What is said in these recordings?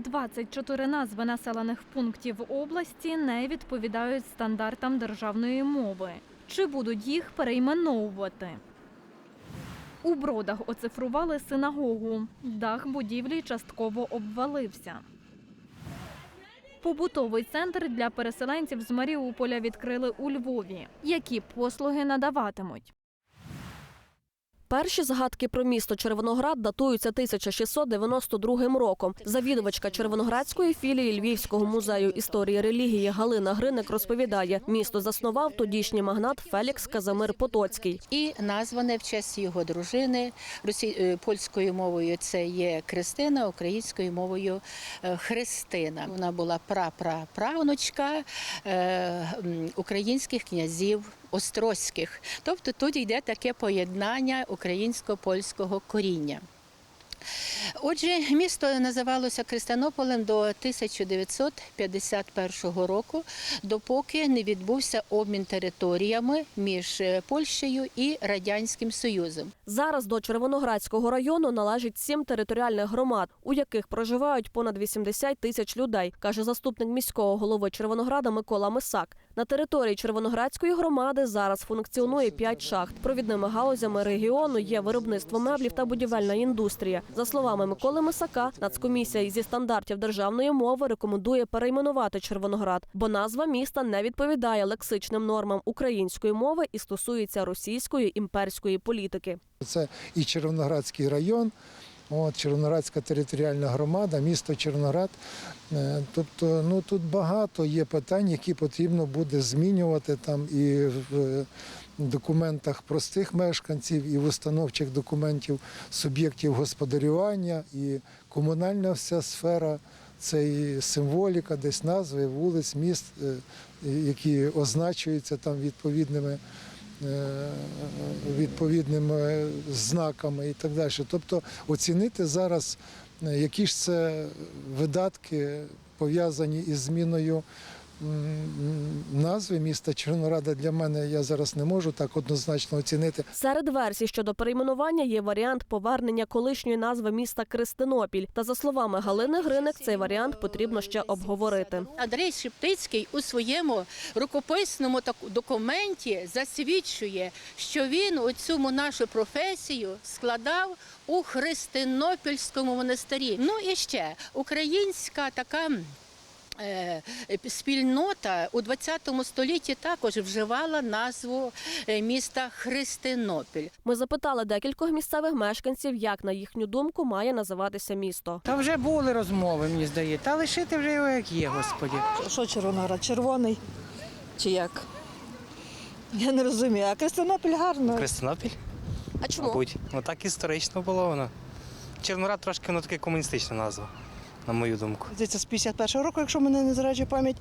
24 назви населених пунктів області не відповідають стандартам державної мови. Чи будуть їх перейменовувати? У бродах оцифрували синагогу. Дах будівлі частково обвалився. Побутовий центр для переселенців з Маріуполя відкрили у Львові. Які послуги надаватимуть? Перші згадки про місто Червоноград датуються 1692 роком. Завідувачка Червоноградської філії Львівського музею історії релігії Галина Гриник розповідає, місто заснував тодішній магнат Фелікс Казимир Потоцький. і назване в честь його дружини росі... е, польською мовою. Це є Кристина, українською мовою е, Христина. Вона була прапраправнучка е, українських князів. Острозьких, тобто тут йде таке поєднання українсько-польського коріння. Отже, місто називалося Кристинополем до 1951 року, допоки не відбувся обмін територіями між е, Польщею і Радянським Союзом. Зараз до Червоноградського району належить сім територіальних громад, у яких проживають понад 80 тисяч людей, каже заступник міського голови Червонограда Микола Мисак. На території Червоноградської громади зараз функціонує п'ять шахт. Провідними галузями регіону є виробництво меблів та будівельна індустрія. За словами Миколи Мисака, Нацкомісія зі стандартів державної мови рекомендує перейменувати Червоноград, бо назва міста не відповідає лексичним нормам української мови і стосується російської імперської політики. Це і Червоноградський район, от, Червоноградська територіальна громада, місто Червоноград. Е, Тобто, ну тут багато є питань, які потрібно буде змінювати там і в документах простих мешканців, і в установчих документів суб'єктів господарювання, і комунальна вся сфера. Це і символіка, десь назви вулиць, міст, е, які означуються там відповідними е, відповідними знаками і так далі. Тобто оцінити зараз, е, які ж це видатки пов'язані із зміною назви міста Чорнорада для мене я зараз не можу так однозначно оцінити. Серед версій щодо перейменування є варіант повернення колишньої назви міста Кристинопіль. Та за словами Галини Гриник, цей варіант потрібно ще обговорити. Андрей Шептицький у своєму рукописному документі засвідчує, що він у цьому нашу професію складав у Христинопільському монастирі. Ну і ще українська така. Е, Спільнота у 20 столітті також вживала назву е, міста Христинопіль. Ми запитали декількох місцевих мешканців, як на їхню думку має називатися місто. Та вже були розмови, мені здається. Та лишити вже його як є, господі. Що Червоноград? Червоний? Чи як? Я не розумію. А Кристинопіль гарно. Крестонопіль, А чому? мабуть. Ну так історично було воно. Чернорад трошки воно таке комуністична назва, на мою думку. Здається, з 51-го року, якщо мене не зраджує пам'ять.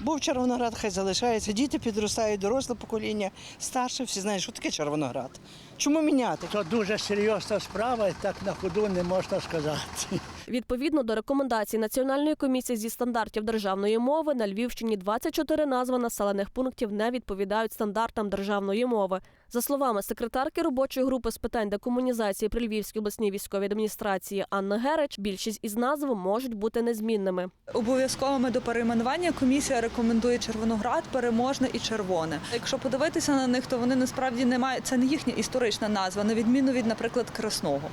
Був Червоноград, хай залишається. Діти підростають, доросле покоління, старше, всі знають, що таке Червоноград. Чому міняти? То дуже серйозна справа, і так на ходу не можна сказати. Відповідно до рекомендацій Національної комісії зі стандартів державної мови на Львівщині 24 назви населених пунктів не відповідають стандартам державної мови. За словами секретарки робочої групи з питань декомунізації при Львівській обласній військовій адміністрації Анни Гереч, більшість із назв можуть бути незмінними. Обов'язковими до перейменування комісія рекомендує Червоноград, Переможне і Червоне. Якщо подивитися на них, то вони насправді не мають це не їхня історична назва, на відміну від, наприклад, Красного,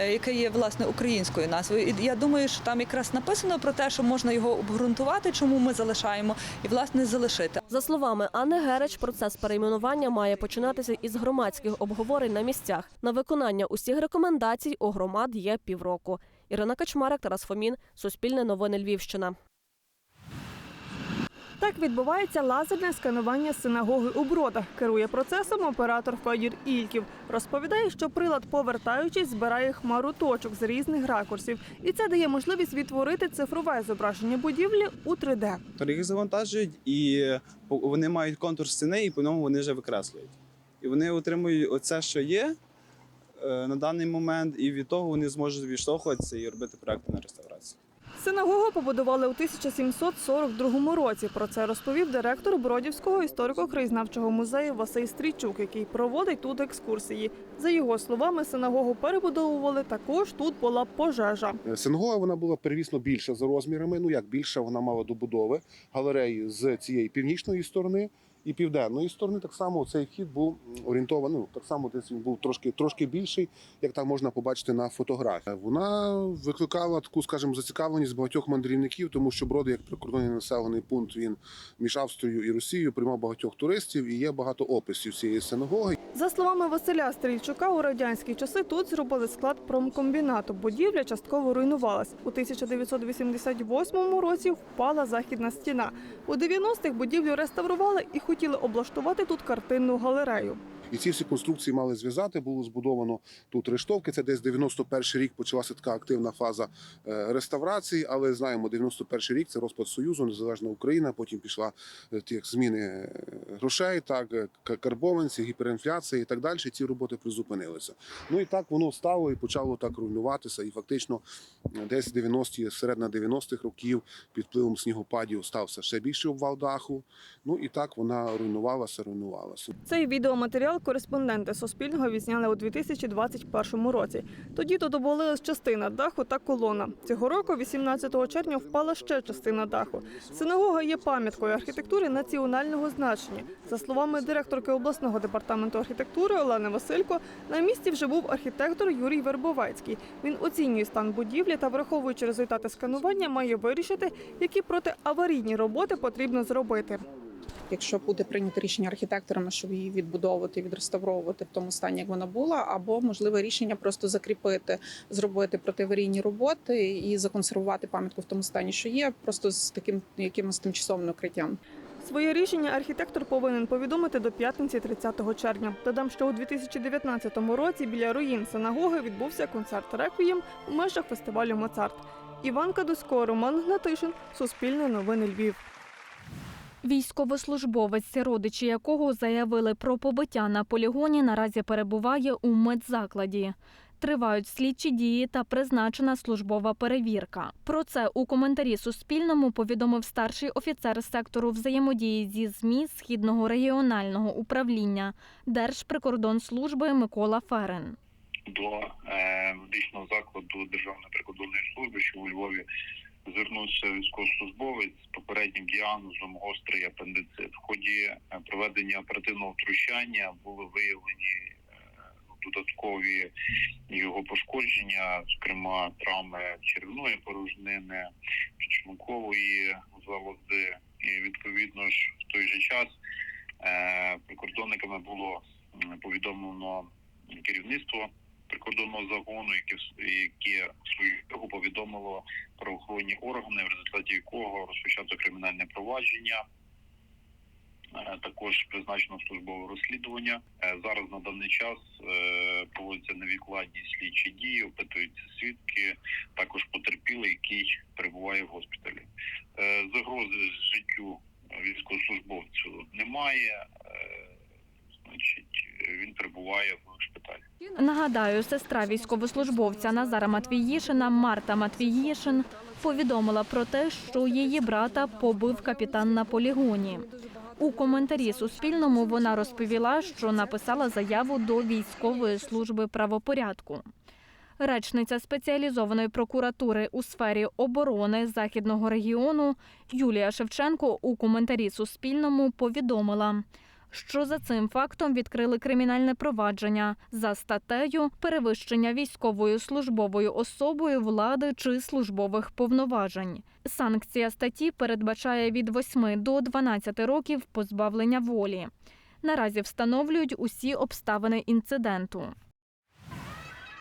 яке є власне українською назвою. І я думаю, що там якраз написано про те, що можна його обґрунтувати, чому ми залишаємо, і власне залишити. За словами Анни Гереч, процес перейменування має починатися із громадських обговорень на місцях. На виконання усіх рекомендацій у громад є півроку. Ірина Качмарик, Тарас Фомін, Суспільне новини Львівщина. Так відбувається лазерне сканування синагоги у бродах. Керує процесом оператор Федір Ільків. Розповідає, що прилад, повертаючись, збирає хмару точок з різних ракурсів, і це дає можливість відтворити цифрове зображення будівлі у 3D. Тобто їх завантажують, і вони мають контур стіни, і по ньому вони вже викреслюють. І вони отримують оце, що є е, на даний момент, і від того вони зможуть відштовхуватися і робити проекти на реставрацію. Синагогу побудували у 1742 році. Про це розповів директор Бродівського історико-краєзнавчого музею Василь Стрійчук, який проводить тут екскурсії. За його словами, синагогу перебудовували. Також тут була пожежа. Синагога вона була перевісно більша за розмірами. Ну як більша, вона мала добудови галереї з цієї північної сторони. І південної сторони так само цей вхід був орієнтований. Ну так само десь він був трошки трошки більший, як там можна побачити на фотографії. Вона викликала таку, скажімо, зацікавленість багатьох мандрівників, тому що броди, як прикордонний населений пункт, він між Австрією і Росією приймав багатьох туристів і є багато описів цієї синагоги. За словами Василя Стрільчука, у радянські часи тут зробили склад промкомбінату. Будівля частково руйнувалась. У 1988 році впала західна стіна. У 90-х будівлю реставрували і хотіли облаштувати тут картинну галерею. І ці всі конструкції мали зв'язати. Було збудовано тут рештовки. Це десь 91 рік почалася така активна фаза е, реставрації. Але знаємо, 91 рік це розпад Союзу, незалежна Україна. Потім пішла е, ті зміни е, грошей, так карбованці, гіперінфляція і так далі. Ці роботи призупинилися. Ну і так воно стало і почало так руйнуватися. І фактично десь 90-ті, середина 90-х років під впливом снігопадів стався ще більший обвал даху. Ну і так вона руйнувалася, руйнувалася. Цей відеоматеріал кореспонденти Суспільного відзняли у 2021 році. Тоді тут обвалилась частина даху та колона. Цього року, 18 червня, впала ще частина даху. Синагога є пам'яткою архітектури національного значення. За словами директорки обласного департаменту архітектури Олени Василько, на місці вже був архітектор Юрій Вербовецький. Він оцінює стан будівлі та, враховуючи результати сканування, має вирішити, які протиаварійні роботи потрібно зробити. Якщо буде прийнято рішення архітекторами, щоб її відбудовувати, відреставровувати в тому стані, як вона була, або можливе рішення просто закріпити, зробити протиаварійні роботи і законсервувати пам'ятку в тому стані, що є, просто з таким якимось тимчасовим укриттям. Своє рішення архітектор повинен повідомити до п'ятниці 30 червня. Додам, що у 2019 році біля руїн синагоги відбувся концерт реквієм у межах фестивалю Моцарт. Іван Кадусько, Роман Гнатишин, Суспільне новини Львів. Військовослужбовець, родичі якого заявили про побиття на полігоні, наразі перебуває у медзакладі. Тривають слідчі дії та призначена службова перевірка. Про це у коментарі Суспільному повідомив старший офіцер сектору взаємодії зі ЗМІ Східного регіонального управління Держприкордонслужби Микола Ферен. до е, медичного закладу Державної прикордонної служби, що у Львові звернувся військовослужбовець з попереднім діагнозом гострий апендицит. В ході е, проведення оперативного втручання були виявлені е, додаткові його пошкодження, зокрема травми червної порожнини, підшлункової залози. І відповідно ж в той же час е, прикордонниками було повідомлено керівництво прикордонного загону, яке яке свою чергу повідомило правоохоронні органи, в результаті якого розпочато кримінальне провадження. Е, Також призначено службове розслідування. Е, Зараз на даний час е, проводяться невідкладні слідчі дії, опитуються свідки, також потерпілий, який перебуває в госпіталі. Загрози життю військовослужбовцю немає. Він перебуває в шпиталі. Нагадаю, сестра військовослужбовця Назара Матвіїшина Марта Матвіїшин повідомила про те, що її брата побив капітан на полігоні. У коментарі Суспільному вона розповіла, що написала заяву до військової служби правопорядку. Речниця спеціалізованої прокуратури у сфері оборони західного регіону Юлія Шевченко у коментарі Суспільному повідомила, що за цим фактом відкрили кримінальне провадження за статтею перевищення військовою службовою особою влади чи службових повноважень. Санкція статті передбачає від 8 до 12 років позбавлення волі. Наразі встановлюють усі обставини інциденту.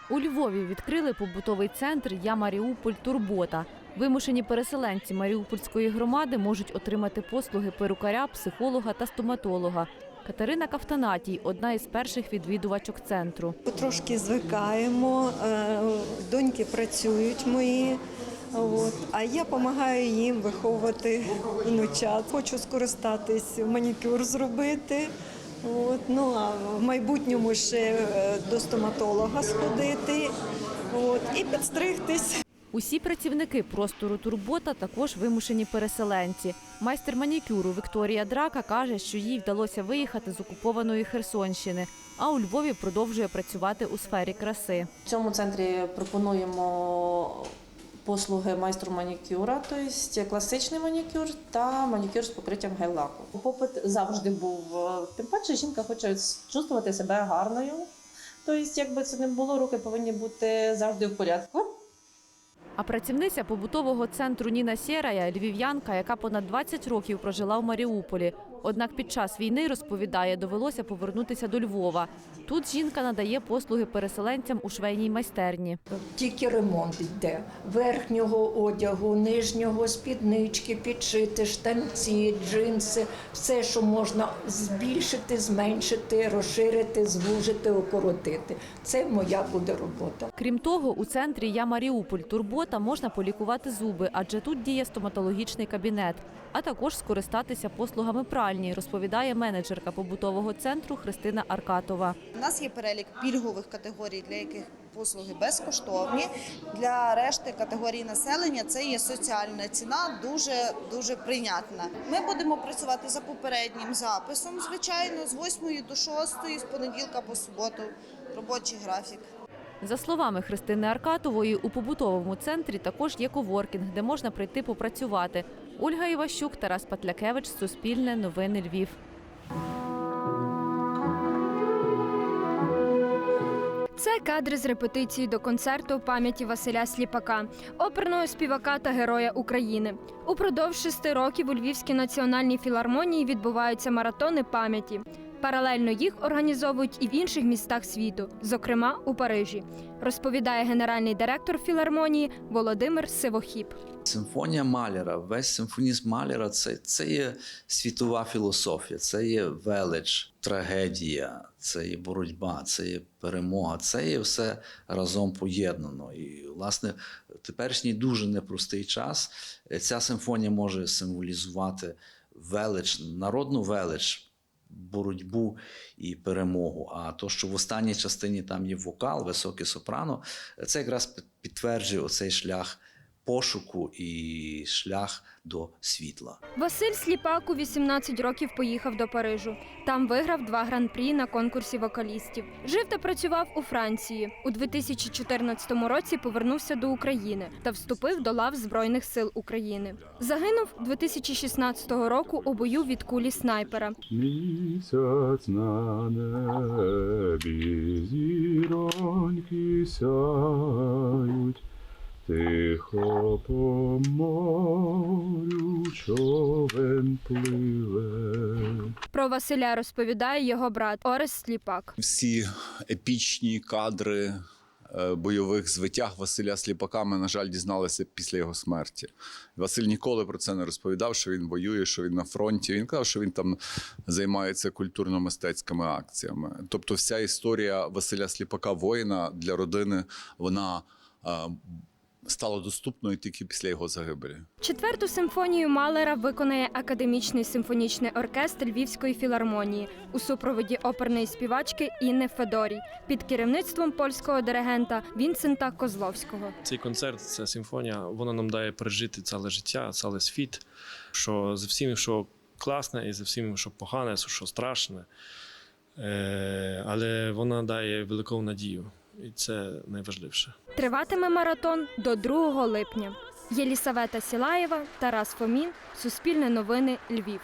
У Львові відкрили побутовий центр Я Маріуполь Турбота. Вимушені переселенці Маріупольської громади можуть отримати послуги перукаря, психолога та стоматолога. Катерина Кафтанатій одна із перших відвідувачок центру. Трошки звикаємо, е, доньки працюють мої. А я допомагаю їм виховувати внучат. Хочу скористатись, манікюр зробити. От. Ну, а в майбутньому ще е, до стоматолога сходити от. і підстригтись. Усі працівники простору Турбота також вимушені переселенці. Майстер манікюру Вікторія Драка каже, що їй вдалося виїхати з окупованої Херсонщини, а у Львові продовжує працювати у сфері краси. В цьому центрі пропонуємо послуги майстру манікюра, тобто класичний манікюр та манікюр з покриттям гель-лаку. Попит завжди був. Тим паче жінка хоче чувствувати себе гарною. Тобто, якби це не було, руки повинні бути завжди в порядку. А працівниця побутового центру Ніна Сєрая – львів'янка, яка понад 20 років прожила в Маріуполі. Однак під час війни, розповідає, довелося повернутися до Львова. Тут жінка надає послуги переселенцям у швейній майстерні. Тільки ремонт йде верхнього одягу, нижнього, спіднички, підшити, штанці, джинси, все, що можна збільшити, зменшити, розширити, звужити, окоротити. Це моя буде робота. Крім того, у центрі Я Маріуполь Турбота можна полікувати зуби, адже тут діє стоматологічний кабінет, а також скористатися послугами пральні, розповідає менеджерка побутового центру Христина Аркатова. У нас є перелік пільгових категорій, для яких послуги безкоштовні. Для решти категорій населення це є соціальна ціна, дуже дуже прийнятна. Ми будемо працювати за попереднім записом, звичайно, з 8 до 6, з понеділка по суботу. Робочий графік. За словами Христини Аркатової, у побутовому центрі також є коворкінг, де можна прийти попрацювати. Ольга Іващук, Тарас Патлякевич, Суспільне, Новини Львів. Це кадри з репетиції до концерту пам'яті Василя Сліпака, оперного співака та героя України. Упродовж шести років у Львівській національній філармонії відбуваються маратони пам'яті. Паралельно їх організовують і в інших містах світу, зокрема у Парижі, розповідає генеральний директор філармонії Володимир Сивохіп. Симфонія Маляра, весь симфонізм Маляра це, це є світова філософія, це є велич, трагедія, це є боротьба, це є перемога, це є все разом поєднано. І, власне, теперішній дуже непростий час е, ця симфонія може символізувати велич, народну велич. Боротьбу і перемогу. А то, що в останній частині там є вокал, високе сопрано, це якраз підтверджує оцей шлях пошуку і шлях до світла. Василь Сліпак у 18 років поїхав до Парижу. Там виграв два гран-прі на конкурсі вокалістів. Жив та працював у Франції. У 2014 році повернувся до України та вступив до лав Збройних сил України. Загинув 2016 року у бою від кулі снайпера. Місяць на небі, зіроньки сяють, тихо по морю човен пливе. Про Василя розповідає його брат Орес Сліпак. Всі епічні кадри е, бойових звитяг Василя Сліпака ми, на жаль, дізналися після його смерті. Василь ніколи про це не розповідав, що він воює, що він на фронті. Він казав, що він там займається культурно-мистецькими акціями. Тобто, вся історія Василя Сліпака, воїна для родини, вона стала доступною тільки після його загибелі. Четверту симфонію Малера виконає академічний симфонічний оркестр Львівської філармонії у супроводі оперної співачки Інни Федорій під керівництвом польського диригента Вінсента Козловського. Цей концерт, ця симфонія, вона нам дає пережити ціле життя, цілий світ. Що за всім, що класне, і за всім, що погане, що страшне. Е, але вона дає велику надію, і це найважливіше. Триватиме маратон до 2 липня. Єлісавета Сілаєва, Тарас Фомін, Суспільне новини, Львів.